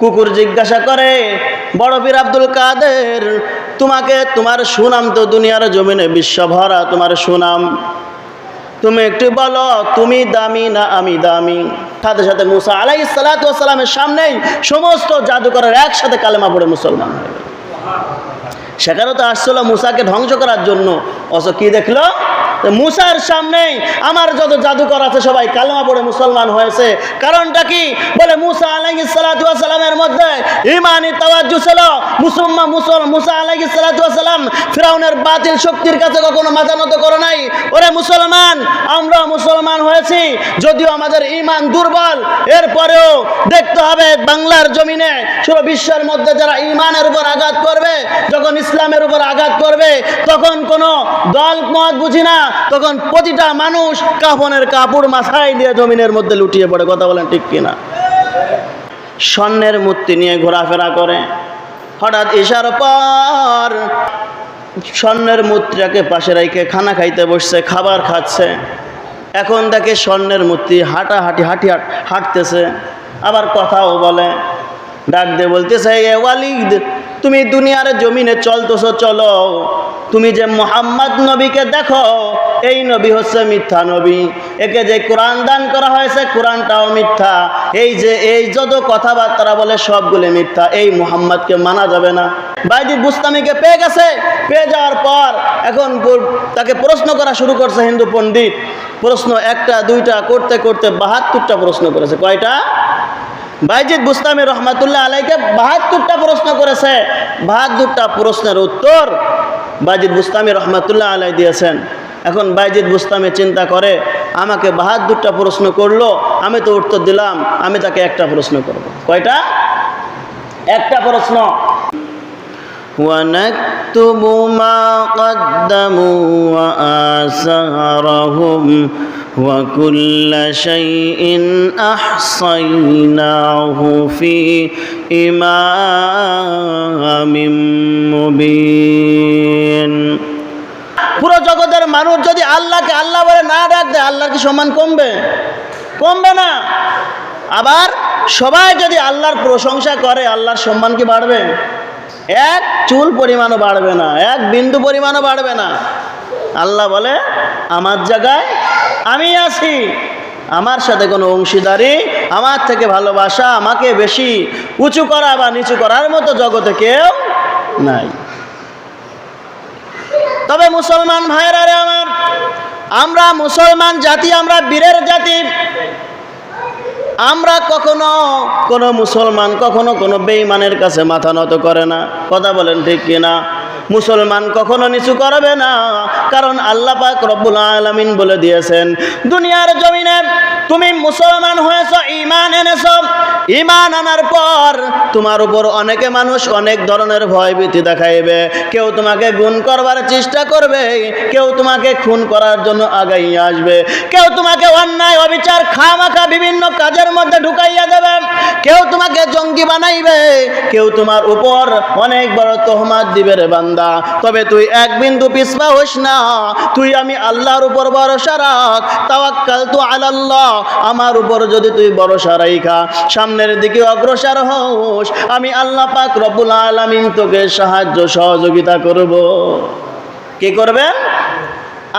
কুকুর জিজ্ঞাসা করে, বড় পীর আব্দুল কাদের, তোমাকে তোমার সুনাম তো দুনিয়ার জমিনে বিশ্বভরা তোমার সুনাম। তুমি একটু বলো, তুমি দামি না আমি দামি? সাথে সাথে মুসা আলাই সালাতামের সামনেই সমস্ত জাদুকরের একসাথে কালেমা পড়ে মুসলমান সেখানেও তো আসছিল মুসাকে ধ্বংস করার জন্য। অথচ কি দেখল? মুসার সামনেই আমার যত জাদুকর আছে সবাই কালেমা পড়ে মুসলমান হয়েছে। কারণটা কি? বলে মুসা আলাইহি সালামের মধ্যে ইমানি তাওয়াজ্জু ছিল। মুসলমা মুসল মুসা আলাইহি সালাম ফিরাউনের বাতিল শক্তির কাছে কখনো মাথা নত করে নাই। ওরে মুসলমান, আমরা মুসলমান হয়েছি, যদিও আমাদের ইমান দুর্বল। এরপরেও দেখতে হবে বাংলার জমিনে, পুরো বিশ্বের মধ্যে যারা ইমানের উপর আঘাত করবে যখন ইসলামের উপর আঘাত করবে, তখন কোনো দল মত বুঝি না, তখন প্রতিটা মানুষ কাফনের কাপড় মাথায় দিয়ে জমিনের মধ্যে লুটিয়ে পড়ে, কথা বলেন ঠিক কিনা? স্বর্ণের মূর্তি নিয়ে ঘোরাফেরা করে, হঠাৎ এসার পর স্বর্ণের মূর্তিটাকে পাশে রেখে খানা খাইতে বসছে, খাবার খাচ্ছে। এখন দেখে স্বর্ণের মূর্তি হাঁটা হাঁটি হাঁটি হাঁটতেছে, আবার কথাও বলে, ডাক দিয়ে বলতেছে, এ ওয়ালিদ তুমি দুনিয়ার জমিনে চলতেছো, চলো। তুমি যে মোহাম্মদ নবীকে দেখো, এই নবী হচ্ছে মিথ্যা নবী। একে যে কোরআন দান করা হয়েছে, কোরআনটাও মিথ্যা। এই যে, এই যত কথাবার্তা বলে, সবগুলো মিথ্যা। এই মোহাম্মদকে মানা যাবে না। বাইজি বুস্তামিকে পেয়ে গেছে। পেয়ে যাওয়ার পর এখন তাকে প্রশ্ন করা শুরু করছে হিন্দু পণ্ডিত। প্রশ্ন একটা, দুইটা, করতে করতে বাহাত্তরটা প্রশ্ন করেছে। কয়টা? বাইজিদ বুস্তামি রহমাতুল্লাহ আলাইকে বাহাত্তরটা প্রশ্ন করেছে বাহাত্তরটা প্রশ্নের উত্তর বাইজিদ বুস্তামি রহমাতুল্লাহ আলাই দিয়েছেন এখন বাইজিদ বুস্তামি চিন্তা করে আমাকে বাহাত্তরটা প্রশ্ন করলো আমি তো উত্তর দিলাম আমি তাকে একটা প্রশ্ন করব কয়টা একটা প্রশ্ন ونكتب ما قدموا وآثارهم وكل شيء أحصيناه في إمام مبين পুরো জগতের মানুষ যদি আল্লাহকে আল্লাহ বলে না ডাক দেয় আল্লাহর কি সম্মান কমবে কমবে না আবার সবাই যদি আল্লাহর প্রশংসা করে আল্লাহর সম্মান কি বাড়বে এক চুল পরিমাণও বাড়বে না এক বিন্দু পরিমাণও বাড়বে না আল্লাহ বলে আমার জায়গায় আমি আছি। আমার সাথে কোনো অংশীদারি, আমার থেকে ভালোবাসা আমাকে বেশি উঁচু করা বা নিচু করার মতো জগতে কেউ নাই। তবে মুসলমান ভাইয়েরা রে আমার, আমরা মুসলমান জাতি, আমরা বীরের জাতি। আমরা কখনো কোনো মুসলমান, কখনো কোনো বেঈমানের কাছে মাথা নত করে না। কথা বলেন ঠিক কিনা? মুসলমান কখনো নিচু করবে না। কারণ আল্লাহ পাক রব্বুল আলামিন বলে দিয়েছেন, দুনিয়ার জমিনে তুমি মুসলমান হয়েছ ইমান এনেছ। ইমান আনার পর তোমার উপর অনেকে মানুষ অনেক ধরনের ভয়ভীতি দেখাইবে। কেউ তোমাকে গুণ করবার চেষ্টা করবে, কেউ তোমাকে খুন করার জন্য আগাইয়ে আসবে। কেউ তোমাকে অন্যায়, অবিচার, খামাখা বিভিন্ন কাজের মধ্যে ঢুকাইয়া দেবে। কেউ তোমাকে জঙ্গি বানাইবে, কেউ তোমার উপর অনেক বড় তোহমাত দিবে রে বান্দা, তবে তুই এক বিন্দু পিছপা হোস না। তুই আমি আল্লাহর উপর ভরসা রাখ। তাওয়াক্কাল তু আলাল্লাহ। আমার উপর যদি তুই ভরসা রাইখা, সামনের দিকে অগ্রসর হোস। আমি আল্লাহ পাক রব্বুল আলামিন তোকে সাহায্য সহযোগিতা করব। কি করবেন?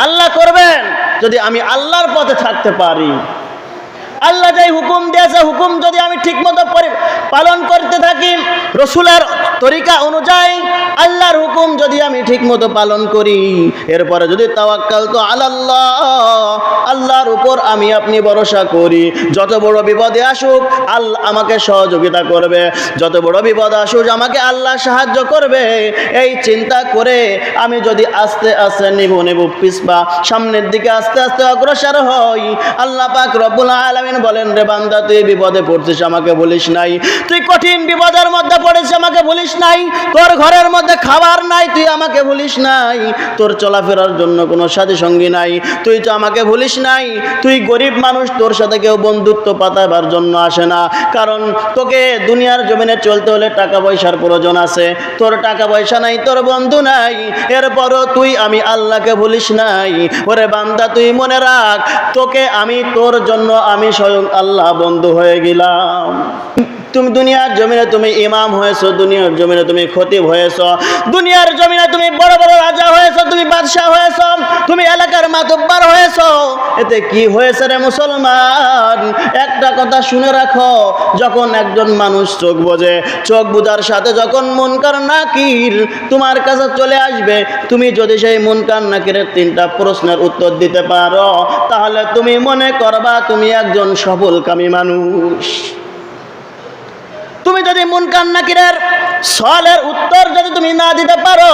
আল্লাহ করবেন। যদি আমি আল্লাহর পথে থাকতে পারি। আল্লাহ যেই হুকুম দিয়েছে, হুকুম যদি আমি ঠিকমতো পালন করতে থাকি, রসুলের তরিকা অনুযায়ী আল্লাহর হুকুম যদি আমি ঠিকমতো পালন করি, এরপরে যদি তাওয়াক্কাল তো আল্লাহ আল্লাহর উপর আমি আপনি ভরসা করি। যত বড় বিপদে আসুক, আল্লাহ আমাকে সহযোগিতা করবে। যত বড় বিপদ আসুক, আমাকে আল্লাহ সাহায্য করবে। এই চিন্তা করে আমি যদি আস্তে আস্তে নিব নেব পিসপা সামনের দিকে আস্তে আস্তে অগ্রসর হই, আল্লাহ পাক রব্বুল আলামিন বলেন, রে বান্দা, তুই বিপদে পড়ছিস, আমাকে বলিস নাই। তুই কঠিন বিপদের মধ্যে পড়েছিস, আমাকে বলিস নাই। তোর ঘরের মধ্যে খাবার নাই তুই আমাকে বলিস নাই। তোর চলাফেরার জন্য কোনো সাথী সঙ্গী নাই। তুই তো আমাকে ভুলিস নাই। তুই গরিব মানুষ, তোর সাথে কেউ বন্ধুত্ব পাতাবার জন্য আসে না। কারণ তোকে দুনিয়ার জমিনে চলতে হলে টাকা পয়সার প্রয়োজন আছে। তোর টাকা পয়সা নাই, তোর বন্ধু নাই। এরপরও তুই আমি আল্লাহকে ভুলিস নাই। ওরে বান্দা, তুই মনে রাখ, তোকে আমি, তোর জন্য আমি স্বয়ং আল্লাহ বন্ধু হয়ে গেলাম। তুমি দুনিয়ার জমিনে তুমি ইমাম হয়েছো, দুনিয়ার জমিনে তুমি খতিব হয়েছো, দুনিয়ার জমিনে তুমি বড় বড় রাজা হয়েছো, তুমি বাদশাহ হয়েছো, তুমি এলাকার মাতব্বার হয়েছো। এতে কি হয়েছে রে মুসলমান? একটা কথা শুনে রাখো, যখন একজন মানুষ চোখ বোঝে, চোখ বুঝার সাথে যখন মনকার নাকির তোমার কাছে চলে আসবে, তুমি যদি সেই মনকার নাকিরের তিনটা প্রশ্নের উত্তর দিতে পারো, তাহলে তুমি মনে করবা তুমি একজন সফলকামী মানুষ। তুমি যদি মুনকান নাকিরের সলের উত্তর যদি তুমি না দিতে পারো,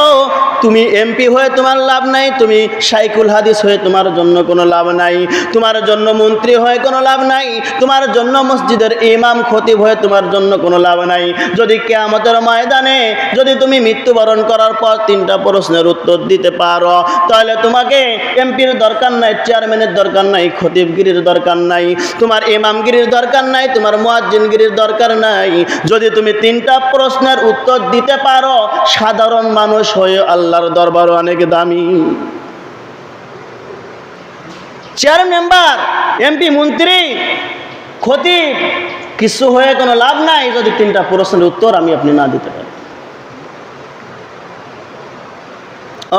তুমি এমপি হয়ে তোমার লাভ নাই, তুমি সাইকুল হাদিস হয়ে তোমার জন্য কোনো লাভ নাই, তোমার জন্য মন্ত্রী হয়ে কোনো লাভ নাই, তোমার জন্য মসজিদের ইমাম, খতিব হয়ে তোমার জন্য কোনো লাভ নাই। যদি কেয়ামতের ময়দানে যদি তুমি মৃত্যুবরণ করার পর তিনটা প্রশ্নের উত্তর দিতে পারো, তাহলে তোমাকে এমপির দরকার নাই চেয়ারম্যানের দরকার নাই, খতিবগিরির দরকার নাই, তোমার ইমামগিরির দরকার নাই, তোমার মুয়াজ্জিনগিরির দরকার নাই যদি তুমি তিনটা প্রশ্নের উত্তর দিতে পারো, সাধারণ মানুষ হয়ে আল্লাহর দরবার অনেক দামি। চেয়ার মেম্বার এমপি মন্ত্রী, খতিব, কিছু হয়ে কোনো লাভ নাই যদি তিনটা প্রশ্নের উত্তর আমি আপনি না দিতে পারি।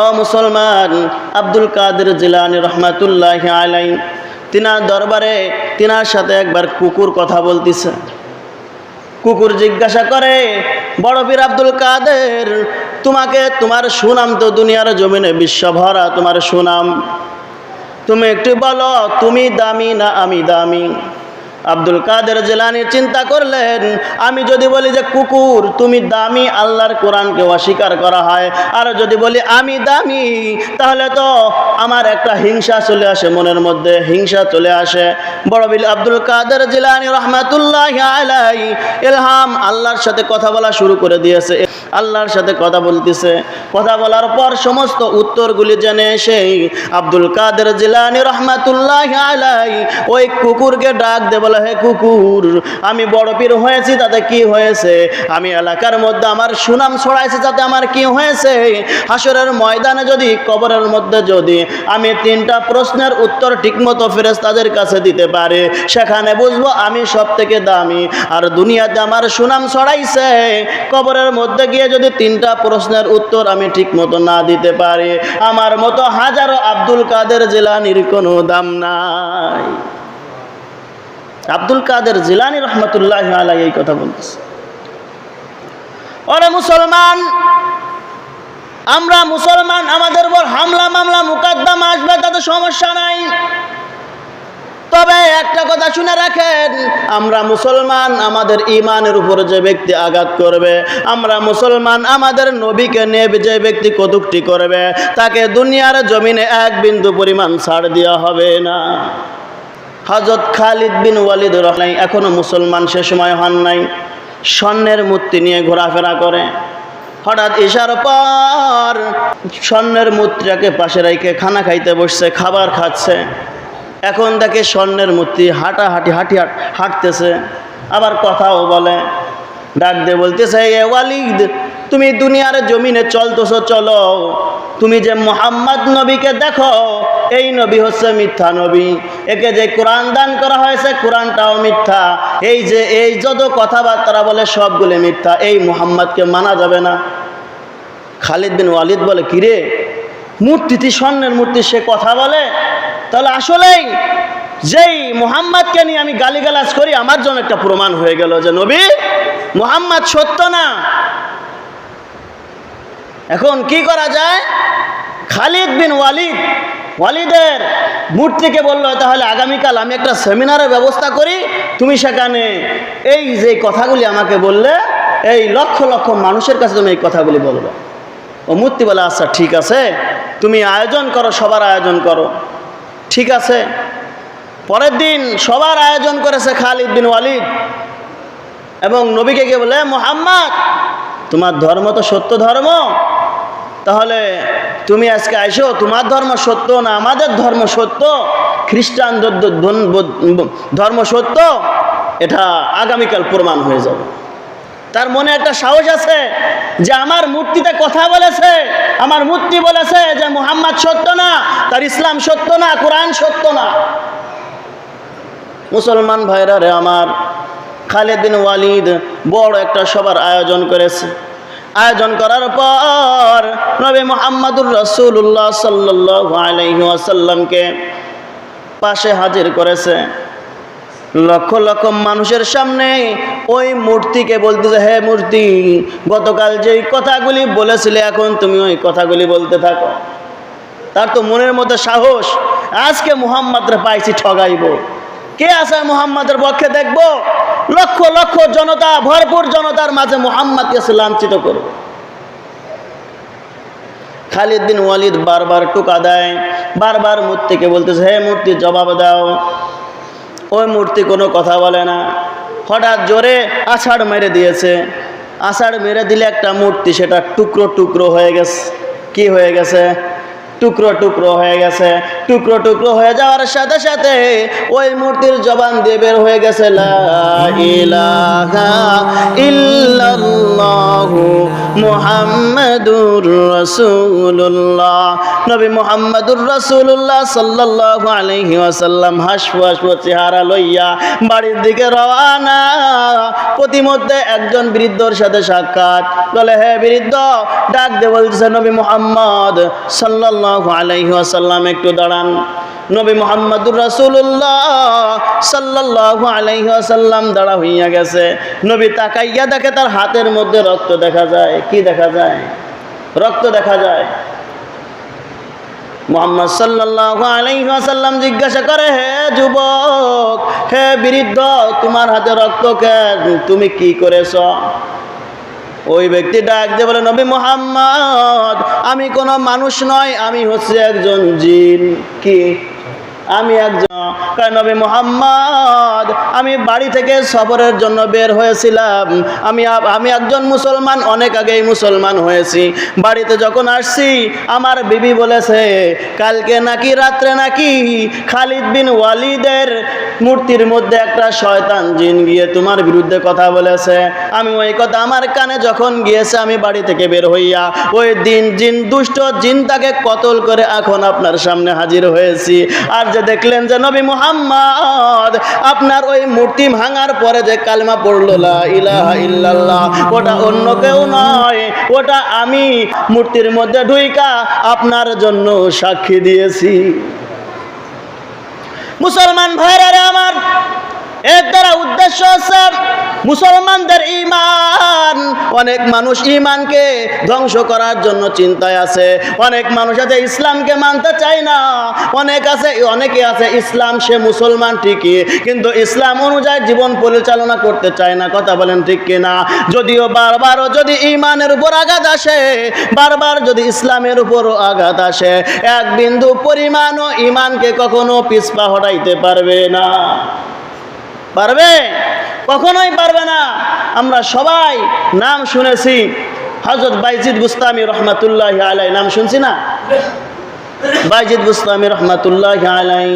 ও মুসলমান, আব্দুল কাদের জিলানি রহমাতুল্লাহ আলাই তিনার দরবারে তিনার সাথে একবার কুকুর কথা বলতেছে। কুকুর জিজ্ঞাসা করে, বড় পীর আব্দুল কাদের, তোমাকে তোমার সুনাম তো দুনিয়ার জমিনে বিশ্বভরা তোমার সুনাম। তুমি একটু বলো, তুমি দামি না আমি দামি? আব্দুল কাদের জেলানি চিন্তা করলেন, আমি যদি বলি যে কুকুর, তুমি দামি আল্লাহর কোরআনকে অস্বীকার করা হয়। আর যদি বলি আমি দামি, তাহলে তো আমার একটা হিংসা চলে আসে মনের মধ্যে, হিংসা চলে আসে। বড় বিল আব্দুল কাদের জিলানি রহমাতুল্লাহ আলাই ইলহাম আল্লাহর সাথে কথা বলা শুরু করে দিয়েছে। আল্লাহর সাথে কথা বলতেছে। কথা বলার পর সমস্ত উত্তরগুলি জেনে সেই আব্দুল কাদের জিলানি রহমাতুল্লাহ আলাই ওই কুকুরকে ডাক দে হে কুকুর, আমি বড় পীর হয়েছি, তাতে কি হয়েছে? আমি এলাকার মধ্যে আমার সুনাম ছড়াইছে, তাতে আমার কি হয়েছে? হাসরের ময়দানে যদি, কবরের মধ্যে যদি আমি তিনটা প্রশ্নের উত্তর ঠিকমতো ফেরেস তাদের কাছে দিতে পারে, সেখানে বুঝব আমি সব থেকে দামি। আর দুনিয়াতে আমার সুনাম ছড়াইছে, কবরের মধ্যে গিয়ে যদি তিনটা প্রশ্নের উত্তর আমি ঠিকমতো না দিতে পারি, আমার মতো হাজারো আব্দুল কাদের জেলানির কোনো দাম নাই। আব্দুল কাদের জিলানি রহমতুল্লাহ আলাই এই কথা বলতেছে। ওরে মুসলমান, আমরা মুসলমান, আমাদের উপর হামলা, মামলা, মুকাদ্দাম আসবে, তাতে সমস্যা নাই। তবে একটা কথা শুনে রাখেন, আমরা মুসলমান, আমাদের ইমানের উপর যে ব্যক্তি আঘাত করবে, আমরা মুসলমান, আমাদের নবীকে নিয়ে যে ব্যক্তি কটুক্তি করবে, তাকে দুনিয়ার জমিনে এক বিন্দু পরিমাণ ছাড় দেওয়া হবে না। হজরত খালিদ বিন ওয়ালিদ রহমান এখনও মুসলমান সে সময় হন নাই। স্বর্ণের মূর্তি নিয়ে ঘোরাফেরা করে। হঠাৎ ইশার পর স্বর্ণের মূর্তিটাকে পাশে রেখে খানা খাইতে বসছে, খাবার খাচ্ছে। এখন দেখে স্বর্ণের মূর্তি হাঁটা হাঁটি হাঁটি হাঁটতেছে। আবার কথাও বলে। ডাক দিয়ে বলতেছে এ ওয়ালিদ তুমি দুনিয়ার জমিনে চলতেছো, চলো। তুমি যে মোহাম্মদ নবীকে দেখো, এই নবী হচ্ছে মিথ্যা নবী। একে যে কোরআন দান করা হয়েছে, কোরআনটাও মিথ্যা। এই যে, এই যত কথাবার্তা বলে, সবগুলো মিথ্যা। এই মোহাম্মদকে মানা যাবে না। খালিদ বিন ওয়ালিদ বলে, কিরে মূর্তিটি স্বর্ণের মূর্তি সে কথা বলে? তাহলে আসলেই যেই মোহাম্মদকে নিয়ে আমি গালিগালাজ করি, আমার জন্য একটা প্রমাণ হয়ে গেল যে নবী মোহাম্মদ সত্য না। এখন কি করা যায়? খালিদ বিন ওয়ালিদ, ওয়ালিদের মূর্তিকে বলল, তাহলে আগামীকাল আমি একটা সেমিনারের ব্যবস্থা করি। তুমি সেখানে এই যে কথাগুলি আমাকে বললে, এই লক্ষ লক্ষ মানুষের কাছে তুমি এই কথাগুলি বলবে। ও মূর্তি বলে আচ্ছা ঠিক আছে। তুমি আয়োজন করো, সবার আয়োজন করো। ঠিক আছে। পরের দিন সবার আয়োজন করেছে খালিদ বিন ওয়ালিদ। এবং নবীকে গিয়ে বলে মোহাম্মদ তোমার ধর্ম তো সত্য ধর্ম। তাহলে তুমি আজকে আইসো, তোমার ধর্ম সত্য না আমাদের ধর্ম সত্য? খ্রিস্টান ধর্ম সত্য? এটা আগামীকাল প্রমাণ হয়ে যাবে। তার মনে একটা সাহস আছে যে আমার মূর্তিতে কথা বলেছে, আমার মূর্তি বলেছে যে মুহাম্মদ সত্য না, তার ইসলাম সত্য না, কোরআন সত্য না। মুসলমান ভাইরা রে আমার খালিদ বিন ওয়ালিদ বড় একটা সবার আয়োজন করেছে। আয়োজন করার পর নবী মোহাম্মদুর রসুল্লাহ সাল্লাহ পাশে হাজির করেছে। লক্ষ লক্ষ মানুষের সামনে ওই মূর্তিকে বলতেছে হে মূর্তি, গতকাল যেই কথাগুলি বলেছিলে, এখন তুমি ওই কথাগুলি বলতে থাকো। তার তো মনের মধ্যে সাহস, আজকে মুহাম্মাদরে পাইছি ঠগাইব। কে আছে মুহাম্মাদের পক্ষে দেখব? লক্ষ লক্ষ জনতা, ভরপুর জনতার মাঝে মুহাম্মাদকে লাঞ্ছিত করব খালিদ বিন ওয়ালিদ বারবার টুকা দেয়, বারবার মূর্তিকে বলতেছে, হে মূর্তি, জবাব দাও। ওই মূর্তি কোনো কথা বলে না। হঠাৎ জোরে আষাঢ় মেরে দিয়েছে। আষাঢ় মেরে দিলে একটা মূর্তি, সেটা টুকরো টুকরো হয়ে গেছে। কি হয়ে গেছে? টুকরো টুকরো হয়ে গেছে। টুকরো টুকরো হয়ে যাওয়ার সাথে সাথে ওই মূর্তির জবান দিয়ে বের হয়ে গেছে মুহাম্মাদুর রাসূলুল্লাহ। নবী মুহাম্মাদুর রাসূলুল্লাহ সাল্লাল্লাহু আলাইহি ওয়াসাল্লাম চেহারা লইয়া বাড়ির দিকে রওয়ানা প্রতিমধ্যে একজন বৃদ্ধর সাথে সাক্ষাৎ। বলে, হে বৃদ্ধ, ডাক দে বলতেছে, নবী মুহাম্মদ সাল্লাল্লাহু আলাইহি ওয়াসাল্লাম, একটু দাঁড়ান নবী মোহাম্মদুর রাসূলুল্লাহ সাল্লাল্লাহু আলাইহি ওয়াসাল্লাম দাঁড়া হইয়া গেছে। নবী তাকাইয়া দেখে তার হাতের মধ্যে রক্ত দেখা যায়। কি দেখা যায়? রক্ত দেখা যায়। মোহাম্মদ সাল্লাল্লাহু আলাইহি ওয়াসাল্লাম জিজ্ঞাসা করে, হে যুবক, হে বৃদ্ধ, তোমার হাতে রক্ত কেন? তুমি কি করেছ? ওই ব্যক্তি ডাক দিয়ে বলে, নবী মোহাম্মদ, আমি কোনো মানুষ নয়, আমি হচ্ছে একজন জিন। কি? আমি একজন। নবী মোহাম্মদ, আমি বাড়ি থেকে সফরের জন্য বের হয়েছিলাম। আমি আমি একজন মুসলমান, অনেক আগেই মুসলমান হয়েছি। বাড়িতে যখন আসছি, আমার বিবি বলেছে, কালকে নাকি, রাত্রে নাকি খালিদ বিন ওয়ালিদের মূর্তির মধ্যে একটা শয়তান জিন গিয়ে তোমার বিরুদ্ধে কথা বলেছে। আমি ওই কথা আমার কানে যখন গিয়েছে, আমি বাড়ি থেকে বের হইয়া ওই দিন জিন, দুষ্ট জিন তাকে কতল করে এখন আপনার সামনে হাজির হয়েছি। আর যে দেখলেন যে নবী মুহাম্মদ, আপনার ওই মূর্তি ভাঙার পরে যে কালমা পড়ল, লা ইলাহা ইল্লাল্লাহ ওটা অন্য কেউ নয়, ওটা আমি মূর্তির মধ্যে ঢুইকা আপনার জন্য সাক্ষী দিয়েছি। মুসলমান ভাইরা আমার এর দ্বারা উদ্দেশ্য আছে মুসলমানদের ইমান অনেক মানুষ ইমানকে ধ্বংস করার জন্য চিন্তায় আছে। অনেক মানুষ আছে ইসলামকে মানতে চায় না। অনেক আছে, অনেকে আছে ইসলাম, সে মুসলমান ঠিকই। কিন্তু ইসলাম অনুযায়ী জীবন পরিচালনা করতে চায় না। কথা বলেন ঠিক কিনা? যদিও বারবারও যদি ইমানের উপর আঘাত আসে, বারবার যদি ইসলামের উপরও আঘাত আসে, এক বিন্দু পরিমাণও ইমানকে কখনো পিছপা হটাইতে পারবে না। পারবে? কখনোই পারবে না। আমরা সবাই নাম শুনেছি। হজরত বাইজিদ বুস্তামি রহমাতুল্লাহ আলাই নাম শুনছি না? বাইজিদ বুস্তামি রহমাতুল্লাহ আলাই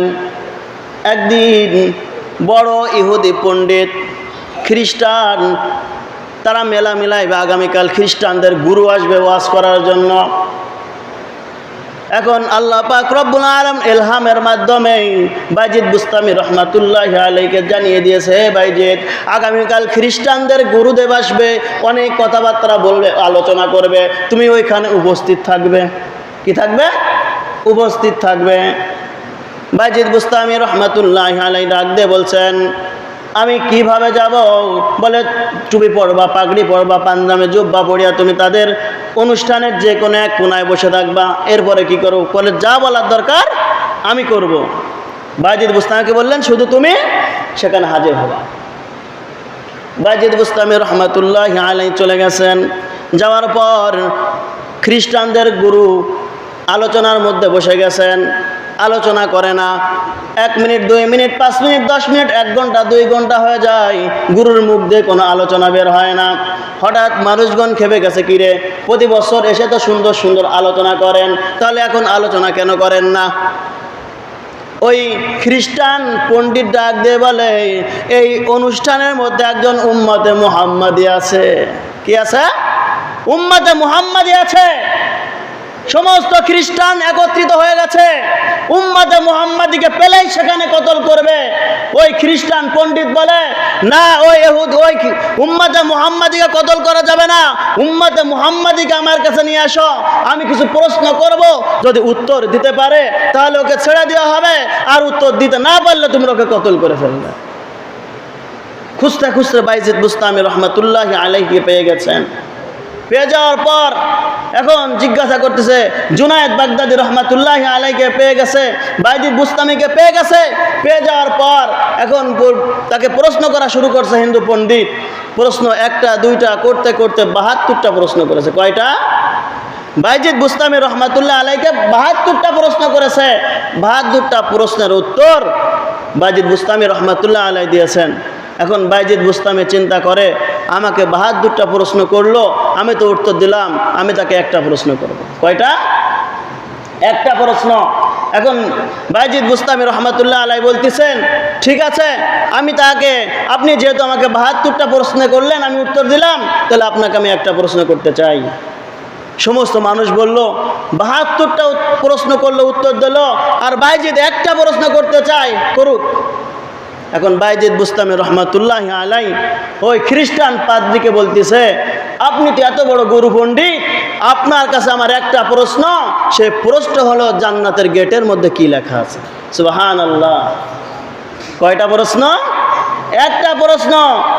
একদিন বড় ইহুদি পণ্ডিত খ্রিস্টান, তারা মেলা মিলাইবে আগামীকাল খ্রিস্টানদের গুরু আসবে ওয়াজ করার জন্য। এখন আল্লাহ পাক রব্বুল আলম এলহামের মাধ্যমে বাইজিদ বুস্তামি রহমাতুল্লাহ আলাইকে জানিয়ে দিয়েছে, হে বাইজিদ, আগামীকাল খ্রিস্টানদের গুরুদেব আসবে, অনেক কথাবার্তা বলবে, আলোচনা করবে। তুমি ওইখানে উপস্থিত থাকবে। কি থাকবে? উপস্থিত থাকবে। বাইজিদ বুস্তামি রহমাতুল্লাহ আলাই ডাক দিয়ে বলছেন আমি কীভাবে যাব? বলে টুপি পরবা পাগড়ি পরবা পাঞ্জামে জুব্বা পড়িয়া তুমি তাদের অনুষ্ঠানের যে কোনো এক কোনায় বসে থাকবা। এরপরে কি করব? বলে, যা বলার দরকার আমি করব। বাইজিদ বুস্তামিকে বললেন, শুধু তুমি সেখানে হাজির হবা। বাইজিদ বুস্তামি রহমাতুল্লাহ আলাই চলে গেছেন। যাওয়ার পর খ্রিস্টানদের গুরু আলোচনার মধ্যে বসে গেছেন। আলোচনা করে না। এক মিনিট, দুই মিনিট, পাঁচ মিনিট, দশ মিনিট, এক ঘণ্টা, দুই ঘণ্টা হয়ে যায়। গুরুর মুখ দিয়ে কোনো আলোচনা বের হয় না। হঠাৎ মানুষগণ খেপে গেছে কিরে প্রতি বছর এসে তো সুন্দর সুন্দর আলোচনা করেন। তাহলে এখন আলোচনা কেন করেন না? ওই খ্রিস্টান পণ্ডিত ডাক দিয়ে বলে, এই অনুষ্ঠানের মধ্যে একজন উম্মতে মুহাম্মাদি আছে। কি আছে? উম্মতে মুহাম্মাদি আছে? সমস্ত খ্রিস্টান একত্রিত হয়ে গেছে। উম্মাদে মুহাম্মাদিকে পেলেই সেখানে কতল করবে। ওই খ্রিস্টান পণ্ডিত বলে, না, ওই এহুদ ওই উম্মাদে মুহাম্মাদিকে কতল করা যাবে না। উম্মাদে মুহাম্মাদিকে আমার কাছে নিয়ে আসো। আমি কিছু প্রশ্ন করব, যদি উত্তর দিতে পারে, তাহলে ওকে ছেড়ে দেওয়া হবে। আর উত্তর দিতে না পারলে তুমি ওকে কতল করে ফেলবে। খুঁজতে খুঁজতে বাইজিদ বুস্তামি রহমতুল্লাহ আলাইকে পেয়ে গেছেন। পেয়ে যাওয়ার পর এখন জিজ্ঞাসা করতেছে, জুনায়দ বাগদাদি রহমাতুল্লাহ আলাইকে পেয়ে গেছে বাইজিদ বুস্তামিকে পেয়ে গেছে, পেয়ে যাওয়ার পর এখন তাকে প্রশ্ন করা শুরু করছে হিন্দু পণ্ডিত। প্রশ্ন একটা, দুইটা, করতে করতে বাহাত্তরটা প্রশ্ন করেছে। কয়টা? বাইজিদ বুস্তামি রহমাতুল্লাহ আলাইকে বাহাত্তরটা প্রশ্ন করেছে। বাহাত্তরটা প্রশ্নের উত্তর বাইজিদ বুস্তামি রহমাতুল্লাহ আলাই দিয়েছেন। এখন বাইজিদ বুস্তামি চিন্তা করে আমাকে বাহাত্তরটা প্রশ্ন করল, আমি তো উত্তর দিলাম, আমি তাকে একটা প্রশ্ন করব। কয়টা? একটা প্রশ্ন। এখন বাইজিদ বুস্তামি রহমতুল্লাহ আলাই বলতেছেন, ঠিক আছে, আমি তাকে, আপনি যেহেতু আমাকে বাহাত্তরটা প্রশ্ন করলেন, আমি উত্তর দিলাম, তাহলে আপনাকে আমি একটা প্রশ্ন করতে চাই। সমস্ত মানুষ বলল, বাহাত্তরটা প্রশ্ন করল, উত্তর দিল, আর বাইজিদ একটা প্রশ্ন করতে চাই করুক। এখন বাইজিদ বুস্তামি রহমাতুল্লাহ আলাই ওই খ্রিস্টান পাদ্রিকে বলতেছে, আপনি তো এত বড় গুরু পণ্ডিত, আপনার কাছে আমার একটা প্রশ্ন, সে প্রশ্ন হলো জান্নাতের গেটের মধ্যে কি লেখা আছে? সুবাহান আল্লাহ কয়টা প্রশ্ন? একটা প্রশ্ন,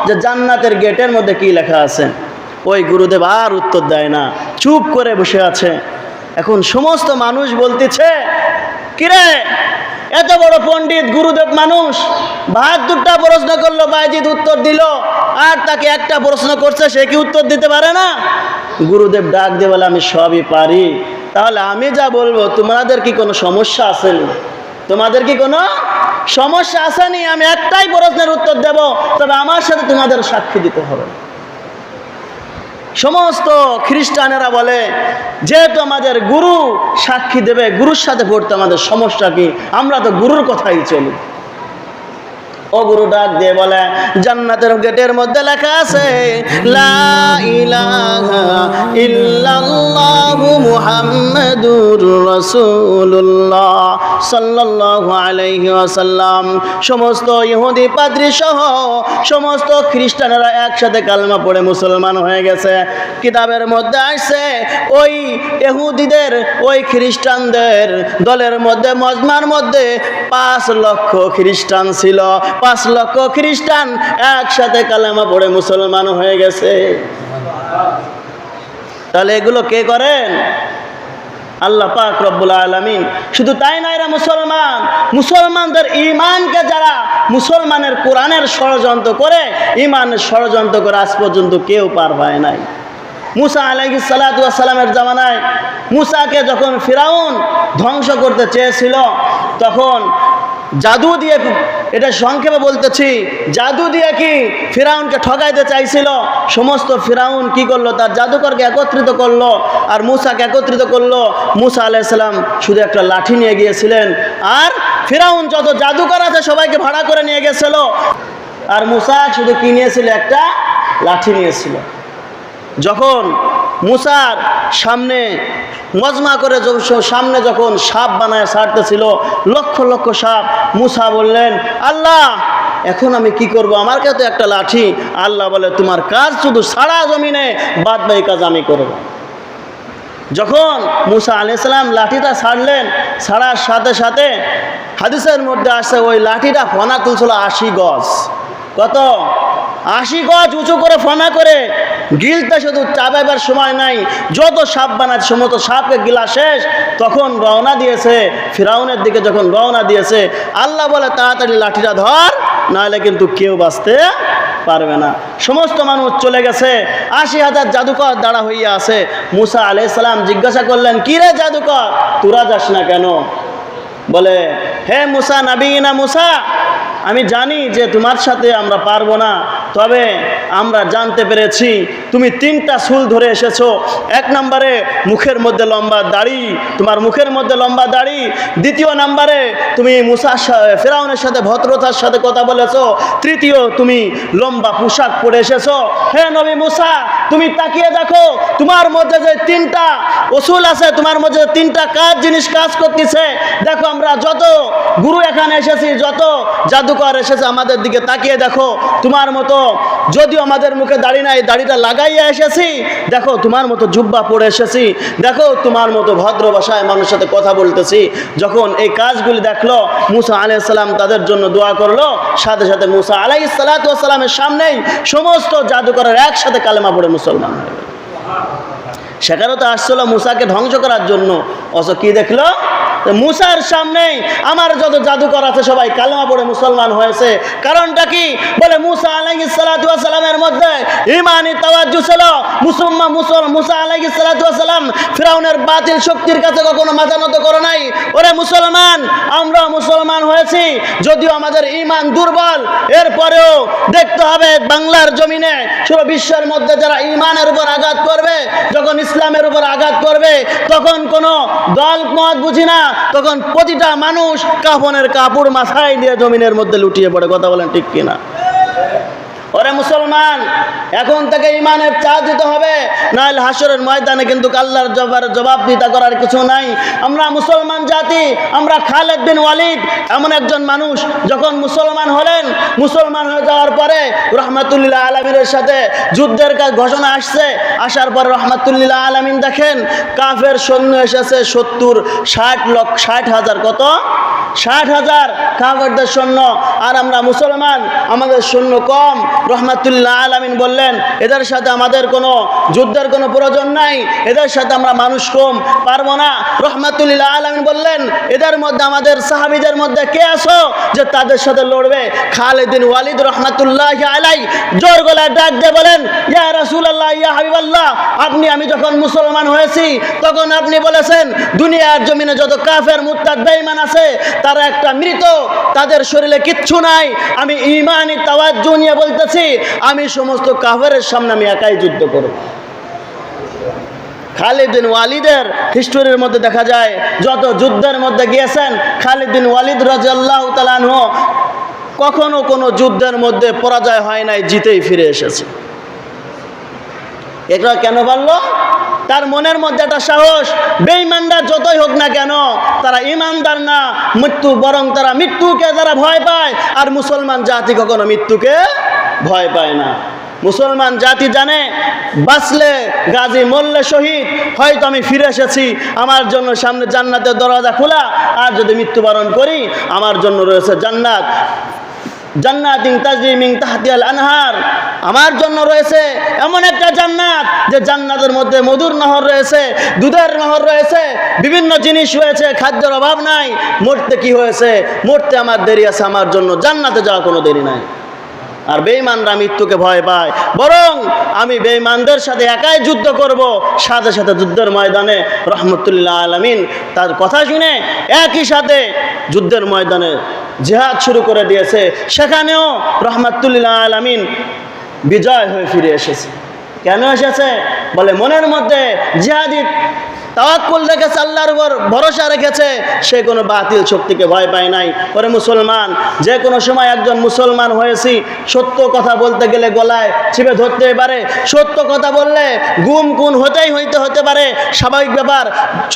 যে জান্নাতের গেটের মধ্যে কি লেখা আছে? ওই গুরুদেব আর উত্তর দেয় না, চুপ করে বসে আছে। এখন সমস্ত মানুষ বলতেছে, কিরে এত বড় পণ্ডিত গুরুদেব মানুষ, বাহাত্তরটা প্রশ্ন করল বাইজিৎ উত্তর দিল, আর তাকে একটা প্রশ্ন করছে, সে কি উত্তর দিতে পারে না? গুরুদেব ডাক দিয়ে বলে, আমি সবই পারি। তাহলে আমি যা বলব, তোমাদের কি কোনো সমস্যা আসেনি তোমাদের কি কোনো সমস্যা আসেনি আমি একটাই প্রশ্নের উত্তর দেব, তবে আমার সাথে তোমাদের সাক্ষী দিতে হবে। সমস্ত খ্রিস্টানেরা বলে, যেহেতু আমাদের গুরু সাক্ষী দেবে, গুরুর সাথে পড়তে আমাদের সমস্যা কি? আমরা তো গুরুর কথাই চলি। ও গুরু ডাক দিয়ে বলে, জান্নাতের গেটের মধ্যে লেখা আছে, লা ইলাহা ইল্লাল্লাহু মুহাম্মাদুর রাসূলুল্লাহ সাল্লাল্লাহু সমস্ত ইহুদি পাদ্রী সহ সমস্ত খ্রিস্টানেরা একসাথে কালমা পড়ে মুসলমান হয়ে গেছে। কিতাবের মধ্যে আসছে, ওই ইহুদিদের, ওই খ্রিস্টানদের দলের মধ্যে, মজমার মধ্যে পাঁচ লক্ষ খ্রিস্টান ছিল। পাঁচ লক্ষ খ্রিস্টান একসাথে কালেমা পড়ে মুসলমান হয়ে গেছে। তাহলে এগুলো কে করেন? আল্লাহ পাক রব্বুল আলমিন। শুধু তাই না এরা মুসলমান, মুসলমানদের ইমানকে যারা মুসলমানের কোরআনের ষড়যন্ত্র করে ইমানের ষড়যন্ত্র করে আজ পর্যন্ত কেউ পার পায় নাই। মুসা আলাইহি সালামের জামানায় মুসাকে যখন ফিরাউন ধ্বংস করতে চেয়েছিল, তখন জাদু দিয়ে এটা সংক্ষেপে বলতেছি, জাদু দিয়ে কি ফিরাউনকে ঠকাইতে চাইছিল? সমস্ত ফিরাউন কি করল? তার জাদুকরকে একত্রিত করল আর মুসাকে একত্রিত করল। মুসা আলাইসালাম শুধু একটা লাঠি নিয়ে গিয়েছিলেন আর ফিরাউন যত জাদুকর আছে সবাইকে ভাড়া করে নিয়ে গেছিল। আর মুসা শুধু কি নিয়েছিল? একটা লাঠি নিয়েছিল। যখন মুসার সামনে মজমা করে সামনে যখন সাপ বানায় ছাড়তেছিল, লক্ষ লক্ষ সাপ, মুসা বললেন, আল্লাহ, এখন আমি কি করব? আমার কাছে একটা লাঠি। আল্লাহ বলে, তোমার কাজ শুধু সারা জমিনে বাদ বাই কাজ আমি করব। যখন মুসা আলাইসালাম লাঠিটা ছাড়লেন, ছাড়ার সাথে সাথে হাদিসের মধ্যে আসছে ওই লাঠিটা ফনা তুলছিল আশি গজ। কত? আশি গজ উঁচু করে ফনা করে গিলতে শুধু চাবাইবার সময় নাই, যত সাপ বানাচ্ছে সমস্ত সাপকে গিলা শেষ। তখন রওনা দিয়েছে, ফিরাউনের দিকে যখন রওনা দিয়েছে, আল্লাহ বলে, তাড়াতাড়ি লাঠিটা ধর, নাহলে কিন্তু কেউ বাঁচতে পারবে না। সমস্ত মানুষ চলে গেছে, আশি হাজার জাদুকর দাঁড়া হইয়া আছে। মুসা আলাইসালাম জিজ্ঞাসা করলেন, কি রে জাদুকর, তোরা যাস না কেন? বলে, হে মুসা, নাবিনা মুসা আমি জানি যে তোমার সাথে আমরা পারব না, তবে আমরা জানতে পেরেছি তুমি তিনটা চুল ধরে এসেছ। এক নম্বরে মুখের মধ্যে লম্বা দাড়ি, তোমার মুখের মধ্যে লম্বা দাড়ি। দ্বিতীয় নম্বরে তুমি মুসা ফেরাউনের সাথে ভদ্রতার সাথে কথা বলেছ। তৃতীয়, তুমি লম্বা পোশাক পরে এসেছ। হে নবী মুসা, তুমি তাকিয়ে দেখো, তোমার মধ্যে যে তিনটা ওসুল আছে, তোমার মধ্যে তিনটা কাজ, জিনিস কাজ করতেছে। দেখো আমরা যত গুরু এখানে এসেছি, যত জাদুকর এসেছে আমাদের দিকে, তাকিয়ে দেখো তোমার মতো, যদিও আমাদের মুখে দাড়ি নাই, দাড়িটা লাগাইয়া এসেছি, দেখো তোমার মতো জুব্বা পরে এসেছি, দেখো তোমার মতো ভদ্র ভাষায় মানুষের সাথে কথা বলতেছি, যখন এই কাজগুলি দেখল, মুসা আলাইসাল্লাম তাদের জন্য দোয়া করল, সাথে সাথে মুসা আলাই সালাতামের সামনেই সমস্ত জাদুকরের একসাথে কালেমা পড়ে মুসলমান সেখানেও তো আসছিল মুসাকে ধ্বংস করার জন্য, অথচ কি দেখল? মুসার সামনেই আমার যত জাদুকর আছে সবাই কালেমা পড়ে মুসলমান হয়েছে। কারণটা কি? বলে মুসা আলাইহি সালামের মধ্যে ইমানি তাওয়াজ্জু ছিল। মুসলমান মুসল মুসা আলাইহি সালাম ফিরাউনের বাতিল শক্তির কাছে কখনো মাথা নত করে নাই। ওরে মুসলমান, আমরা মুসলমান হয়েছি, যদিও আমাদের ইমান দুর্বল। এরপরেও দেখতে হবে বাংলার জমিনে পুরো বিশ্বের মধ্যে যারা ইমানের উপর আঘাত করবে, যখন ইসলামের উপর আঘাত করবে, তখন কোনো দল মত বুঝি না। তখন প্রতিটা মানুষ কাফনের কাপড় মাথায় দিয়ে জমিনের মধ্যে লুটিয়ে পড়ে, কথা বলেন ঠিক কিনা? ওরে মুসলমান, এখন থেকে ইমানের চা দিতে হবে, নাহলে হাসরের ময়দানে কিন্তু আল্লাহর জবার জবাব দিতা করার কিছু নাই। আমরা মুসলমান জাতি, আমরা খালেদ বিন ওয়ালিদ, এমন একজন মানুষ, যখন মুসলমান হলেন, মুসলমান হয়ে যাওয়ার পরে রহমাতুল্লাহ আলমিনের সাথে যুদ্ধের কাজ ঘোষণা আসছে। আসার পর রহমাতুল্লাহ আলমিন দেখেন, কাফের সৈন্য এসেছে সত্তর, ষাট লক্ষ, ষাট হাজার কত? ষাট হাজার কাফেরদের সৈন্য। আর আমরা মুসলমান, আমাদের সৈন্য কম। রহমাতুল্লাহ আলামিন বললেন, এদের সাথে আমাদের কোনো যুদ্ধের কোনো প্রয়োজন নাই। এদের সাথে আমরা মানুষ কম। পারব না। রহমাতুল্লাহ আলামিন বললেন, এদের মধ্যে আমাদের সাহাবিদের মধ্যে কে আসো যে তাদের সাথে লড়বে? খালেদিন ওয়ালিদ রহমাতুল্লাহ আলাই জোর গলায় ডাক দিয়ে বলেন, ইয়া রাসূলুল্লাহ, ইয়া হাবিবাল্লাহ, আপনি, আমি যখন মুসলমান হয়েছি, তখন আপনি বলেছেন, দুনিয়ার জমিনে যত কাফের, মুত্তাদ, বেঈমান আছে তারা একটা মৃত, তাদের শরীরে কিচ্ছু নাই। আমি ইমানি তাওয়াজ্জু নিয়ে বলতেছি, আমি সমস্ত কাফেরের সামনে আমি একাই যুদ্ধ করব। খালিদ বিন ওয়ালিদের হিস্টোরির মধ্যে দেখা যায়, যত যুদ্ধের মধ্যে গিয়েছেন, খালিদ বিন ওয়ালিদ রাজিয়াল্লাহু তাআলাহু কখনো কোনো যুদ্ধের মধ্যে পরাজয় হয় নাই, জিতেই ফিরে এসেছে। এটা কেন পারল তার মনের মধ্যে একটা সাহস। বেঈমানরা যতই হোক না কেন, তারা ইমানদার না, মৃত্যু বরং তারা মৃত্যুকে তারা ভয় পায়, আর মুসলমান জাতি কখনো মৃত্যুকে ভয় পায় না। মুসলমান জাতি জানে, বাঁচলে গাজী মরলে শহীদ, হয়তো আমি ফিরে এসেছি, আমার জন্য সামনে জান্নাতের দরজা খোলা, আর যদি মৃত্যুবরণ করি, আমার জন্য রয়েছে জান্নাত। জান্নাতিং তাজরিমিং তাহতিয়াল আনহার। আমার জন্য রয়েছে এমন একটা জান্নাত যে জান্নাতের মধ্যে মধুর নহর রয়েছে, দুধের নহর রয়েছে, বিভিন্ন জিনিস রয়েছে, খাদ্যের অভাব নাই। মরতে কি হয়েছে? মরতে আমার দেরি আছে, আমার জন্য জান্নাতে যাওয়া কোনো দেরি নাই। আর বেঈমানরা মৃত্যুকে ভয় পায়। বরং আমি বেঈমানদের সাথে একাই যুদ্ধ করব, সাথে সাথে যুদ্ধের ময়দানে রহমতুল্লাহ আলমিন তার কথা শুনে একই সাথে যুদ্ধের ময়দানে জেহাদ শুরু করে দিয়েছে, সেখানেও রহমাতুল্লাহ আলমিন বিজয় হয়ে ফিরে এসেছে। কেন এসেছে? বলে মনের মধ্যে জিহাদি তাওয়াক্কুল রেখেছে, আল্লাহর উপর ভরসা রেখেছে, সে কোনো বাতিল শক্তিকে ভয় পায় নাই। ওরে মুসলমান, যে কোনো সময় একজন মুসলমান হয়েছি, সত্য কথা বলতে গেলে গলায় ছিপে ধরতে পারে। সত্য কথা বললে গুম গুণ হতেই হইতে হতে পারে। স্বাভাবিক ব্যাপার,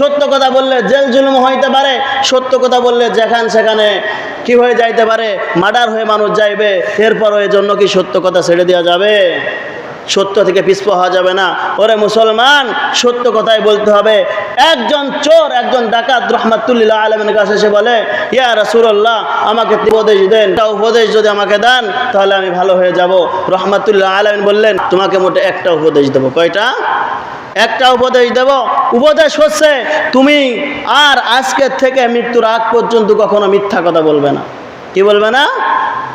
সত্য কথা বললে জেল জুলুম হইতে পারে। সত্য কথা বললে যেখান সেখানে কি হয়ে যাইতে পারে? মার্ডার হয়ে মানুষ যাইবে। এরপর এরপরও এজন্য কি সত্য কথা ছেড়ে দেওয়া যাবে? সত্য থেকে পিছপা হওয়া যাবে না। ওরে মুসলমান, সত্য কথাই বলতে হবে। একজন চোর, একজন ডাকাত রহমাতুল্লাহ আলমের কাছে এসে বলে, ইয়া রাসুল্লাহ আমাকে উপদেশ দেন। একটা উপদেশ যদি আমাকে দেন, তাহলে আমি ভালো হয়ে যাব। রহমাতুল্লাহ আলমিন বললেন, তোমাকে মোটে একটা উপদেশ দেবো। কয়টা? একটা উপদেশ দেব। উপদেশ হচ্ছে, তুমি আর আজকের থেকে মৃত্যুর আগ পর্যন্ত কখনো মিথ্যা কথা বলবে না। কি বলবে না?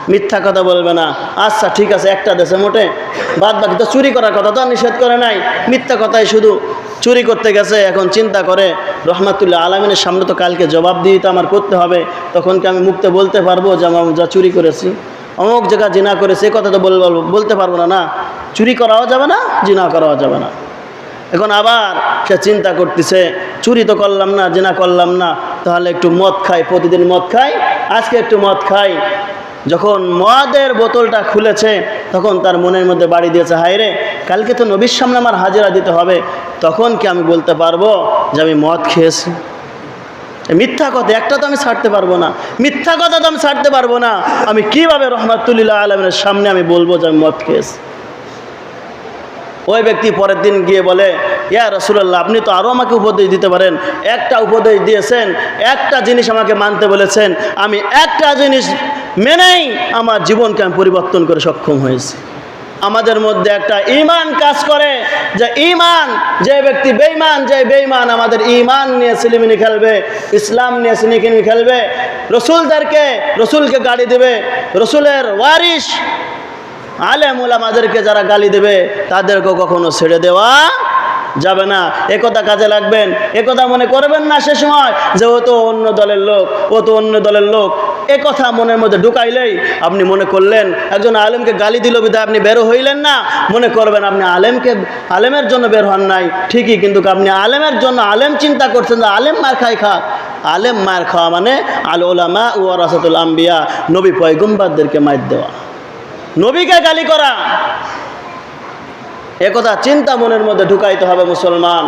মিথ্যা কথা বলবে না। আচ্ছা ঠিক আছে, একটা দেশে মোটে। বাদ বাকি তো চুরি করার কথা তো নিষেধ করে নাই। মিথ্যা কথাই শুধু চুরি করতে গেছে, এখন চিন্তা করে রহমাতুল্লাহ আলমিনের সামনে তো কালকে জবাব দিয়ে তো আমার করতে হবে। তখন কি আমি মুক্তে বলতে পারব যে আমার যা চুরি করেছি? অমুক জায়গা জিনা করে সে কথা তো বল- বল- বলতে পারব না না। চুরি করাও যাবে না, জিনা করাও যাবে না। এখন আবার সে চিন্তা করতেছে, চুরি তো করলাম না, জিনা করলাম না, তাহলে একটু মদ খাই, প্রতিদিন মদ খাই, আজকে একটু মদ খাই। যখন মদের বোতলটা খুলেছে, তখন তার মনের মধ্যে বাড়ি দিয়েছে, হায় রে, কালকে তো নবীর সামনে আমার হাজিরা দিতে হবে। তখন কি আমি বলতে পারব যে আমি মদ খেয়েছি? মিথ্যা কথা, একটা তো আমি ছাড়তে পারব না। মিথ্যা কথা তো আমি ছাড়তে পারব না। আমি কীভাবে রহমাতুল্লাহ আলমের সামনে আমি বলব যে আমি মদ খেয়েছি? ওই ব্যক্তি পরের দিন গিয়ে বলে, ইয়া রসুল্লাহ আপনি তো আরও আমাকে উপদেশ দিতে পারেন। একটা উপদেশ দিয়েছেন, একটা জিনিস আমাকে মানতে বলেছেন। আমি একটা জিনিস মেনেই আমার জীবনকে আমি পরিবর্তন করে সক্ষম হয়েছি। আমাদের মধ্যে একটা ইমান কাজ করে যে ইমান যে ব্যক্তি বেইমান যে বেইমান আমাদের ইমান নিয়ে সিলিমিনি খেলবে, ইসলাম নিয়ে সিনিকিনি খেলবে, রসুলদেরকে, রসুলকে গাড়ি দেবে, রসুলের ওয়ারিশ, আলেম আমাদেরকে যারা গালি দেবে তাদেরকে কখনো ছেড়ে দেওয়া যাবে না। একথা কাজে লাগবেন। একথা মনে করবেন না সে সময়, যে ও তো অন্য দলের লোক, ও তো অন্য দলের লোক। এ কথা মনের মধ্যে ঢুকাইলেই আপনি মনে করলেন, একজন আলেমকে গালি দিল বিধায় আপনি বেরো হইলেন না। মনে করবেন আপনি আলেমকে, আলেমের জন্য বের হন নাই। ঠিকই, কিন্তু আপনি আলেমের জন্য আলেম চিন্তা করছেন যে আলেম মার খাই খাক। আলেম মার খাওয়া মানে আল ওলামা ও রাসাতুল আম্বিয়া, নবী পয়গম্বারদেরকে মার দেওয়া। নবীকে গালি করা। একথা চিন্তা মনের মধ্যে ঢুকাইতে হবে মুসলমান।